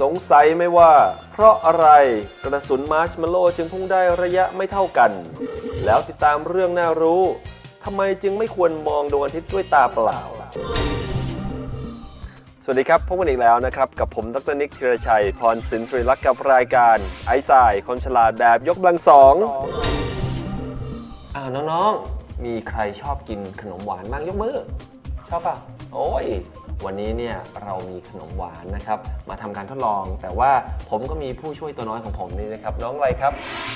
สงสัยไหมว่า เพราะอะไรกระสุนมาร์ชเมลโล่จึงพุ่งได้ระยะไม่เท่ากัน แล้วติดตามเรื่องน่ารู้ทำไมจึงไม่ควรมองดวงอาทิตย์ด้วยตาเปล่า สวัสดีครับพบกันอีกแล้วนะครับ กับผมดรนิกธีรชัย พรสินทรีลักษ์กับรายการไอซายคนฉลาดแบบยกกำลังสองอ้าวน้องๆ มีใครชอบกินขนมหวานบ้างยกมือ ชอบป่ะ โอ้ย วันนี้เนี่ยเรามีขนมหวานนะครับ มาทำการทดลอง แต่ว่าผมก็มีผู้ช่วยตัวน้อยของผมนี่นะครับ น้องอะไรครับ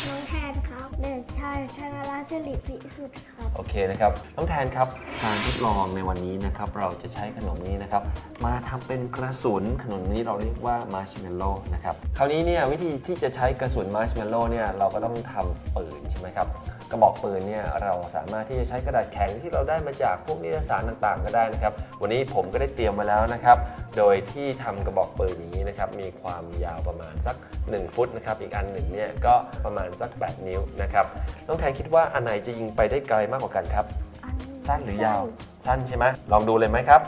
น้องแทนครับ เด็กชายชนาราสิริพิสุทธิ์ครับ โอเคนะครับ น้องแทนครับ การทดลองในวันนี้นะครับ เราจะใช้ขนมนี้นะครับ มาทำเป็นกระสุนขนมนี้เราเรียกว่ามาร์ชเมลโล่นะครับ คราวนี้เนี่ยวิธีที่จะใช้กระสุนมาร์ชเมลโล่เนี่ยเราก็ต้องทำปืนใช่ไหมครับ กระบอกปืนเนี่ยเราสามารถที่จะใช้กระดาษแข็งที่เราได้มาจากพวกนิตยสารต่างๆ ก็ได้นะครับ วันนี้ผมก็ได้เตรียมมาแล้วนะครับ โดยที่ทำกระบอกปืนนี้นะครับมีความยาวประมาณสัก 1 ฟุตนะครับอีกอันหนึ่งเนี่ยก็ประมาณสัก 8 นิ้วนะครับน้องแทนคิดว่าอันไหนจะยิงไปได้ไกลมากกว่ากันครับอันสั้นหรือยาวสั้นใช่ไหมลองดูเลยไหมครับ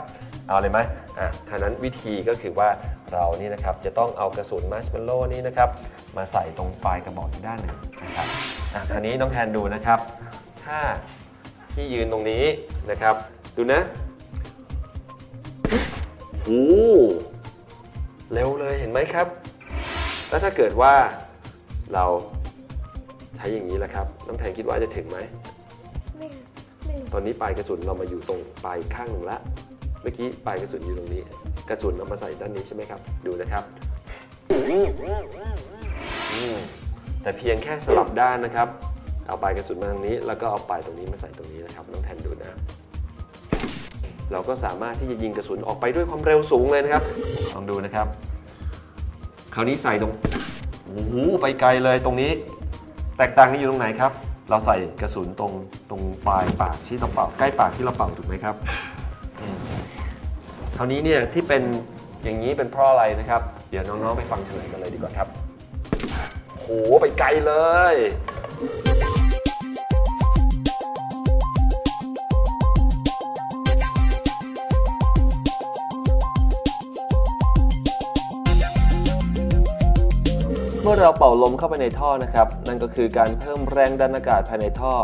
เอาเลยไหมอะคราวนั้นวิธีก็คือว่าเรานี่นะครับจะต้องเอากระสุนมาร์ชเมลโล่นี่นะครับมาใส่ตรงปลายกระบอกที่ด้านหนึ่งนะครับ อะคราวนี้น้องแทนดูนะครับ ถ้าที่ยืนตรงนี้นะครับ ดูนะโอ้โหเร็วเลยเห็นไหมครับ แล้วถ้าเกิดว่าเราใช้อย่างนี้แหละครับ น้องแทนคิดว่าจะถึงไหม ไม่ไม่รู้ตอนนี้ปลายกระสุนเรามาอยู่ตรงปลายข้างหนึ่งละเมื่อกี้ปลายกระสุนอยู่ตรงนี้ กระสุนเอามาใส่ด้านนี้ใช่ไหมครับ ดูนะครับอืม แต่เพียงแค่สลับด้านนะครับ เอาปลายกระสุนมาทางนี้ แล้วก็เอาปลายตรงนี้มาใส่ตรงนี้นะครับน้องแทนดูนะ เราก็สามารถที่จะยิงกระสุนออกไปด้วยความเร็วสูงเลยนะครับลองดูนะครับ คราวนี้ใส่ตรงโอ้โหไปไกลเลยตรงนี้ แตกต่างกันอยู่ตรงไหนครับ เราใส่กระสุนตรงตรงปลายปากที่เราเป่าใกล้ปากที่เราเป่าถูกไหมครับคราวนี้เนี่ยที่เป็นอย่างนี้เป็นเพราะอะไรนะครับ เดี๋ยวน้องๆไปฟังเฉลยกันเลยดีกว่าครับ โหไปไกลเลยเมื่อเราเป่าลมเข้าไปในท่อนะครับ นั่นก็คือการเพิ่มแรงดันอากาศภายในท่อ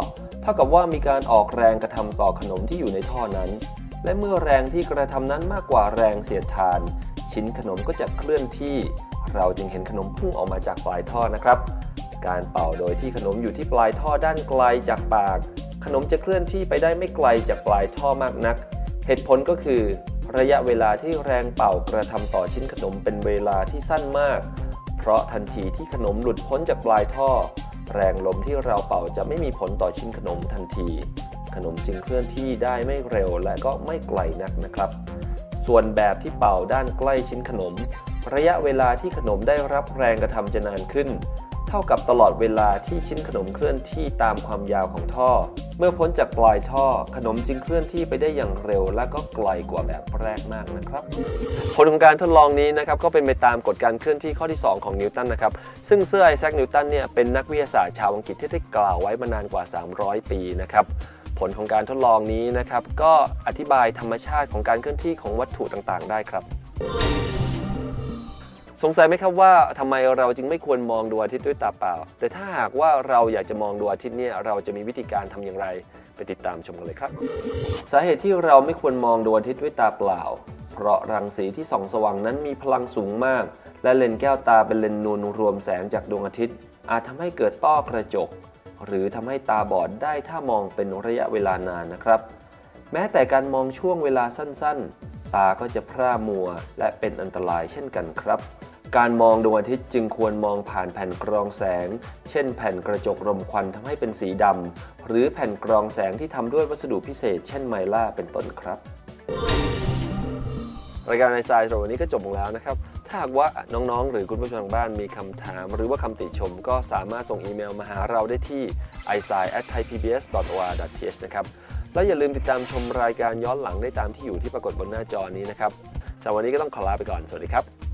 เท่ากับว่ามีการออกแรงกระทำต่อขนมที่อยู่ในท่อนั้น และเมื่อแรงที่กระทำนั้นมากกว่าแรงเสียดทาน ชิ้นขนมก็จะเคลื่อนที่ เราจึงเห็นขนมพุ่งออกมาจากปลายท่อนะครับ การเป่าโดยที่ขนมอยู่ที่ปลายท่อด้านไกลจากปาก ขนมจะเคลื่อนที่ไปได้ไม่ไกลจากปลายท่อมากนัก เหตุผลก็คือ ระยะเวลาที่แรงเป่ากระทำต่อชิ้นขนมเป็นเวลาที่สั้นมาก เพราะทันทีที่ขนมหลุดพ้นจากปลายท่อ แรงลมที่เราเป่าจะไม่มีผลต่อชิ้นขนมทันที ขนมจึงเคลื่อนที่ได้ไม่เร็วและก็ไม่ไกลนักนะครับ ส่วนแบบที่เป่าด้านใกล้ชิ้นขนม ระยะเวลาที่ขนมได้รับแรงกระทำจะนานขึ้น เท่ากับตลอดเวลาที่ชิ้นขนมเคลื่อนที่ตามความยาวของท่อ เมื่อพ้นจากปลายท่อ ขนมจึงเคลื่อนที่ไปได้อย่างเร็ว และก็ไกลกว่าแบบแรกมากนะครับ ผลของการทดลองนี้นะครับก็เป็นไปตามกฎการเคลื่อนที่ข้อที่ 2 ของนิวตันนะครับซึ่งเซอร์ไอแซคนิวตันเนี่ยเป็นนักวิทยาศาสตร์ชาวอังกฤษที่ได้กล่าวไว้มานานกว่า 300 ปีนะครับผลของการทดลองนี้นะครับก็อธิบายธรรมชาติของการเคลื่อนที่ของวัตถุต่างๆ ได้ครับ สงสัยไหมครับว่าทำไมเราจึงไม่ควรมองดวงอาทิตย์ด้วยตาเปล่า แต่ถ้าหากว่าเราอยากจะมองดวงอาทิตย์เนี่ยเราจะมีวิธีการทำอย่างไร ไปติดตามชมกันเลยครับ สาเหตุที่เราไม่ควรมองดวงอาทิตย์ด้วยตาเปล่า เพราะรังสีที่ส่องสว่างนั้นมีพลังสูงมาก และเลนส์แก้วตาเป็นเลนนูนรวมแสงจากดวงอาทิตย์ อาจทำให้เกิดต้อกระจก หรือทำให้ตาบอดได้ถ้ามองเป็นระยะเวลานานนะครับ แม้แต่การมองช่วงเวลาสั้นๆ ตาก็จะพร่ามัว และเป็นอันตรายเช่นกันครับ การมองดวงอาทิตย์จึงควรมองผ่านแผ่นกรองแสง เช่น แผ่นกระจกรมควันทำให้เป็นสีดำหรือแผ่นกรองแสงที่ทำด้วยวัสดุพิเศษ เช่นไมล่าเป็นต้นครับ รายการในสายสำหรับวันนี้ก็จบลงแล้วนะครับ ถ้าหากว่าน้องๆ หรือคุณผู้ชมทางบ้านมีคำถาม หรือว่าคำติชมก็สามารถส่งอีเมลมาหาเราได้ที่ i s i at thaipbs.or.th นะครับและอย่าลืมติดตามชมรายการย้อนหลังได้ตามที่อยู่ที่ปรากฏบนหน้าจอนี้นะครับสำหรับวันนี้ก็ต้องขอลาไปก่อน สวัสดีครับ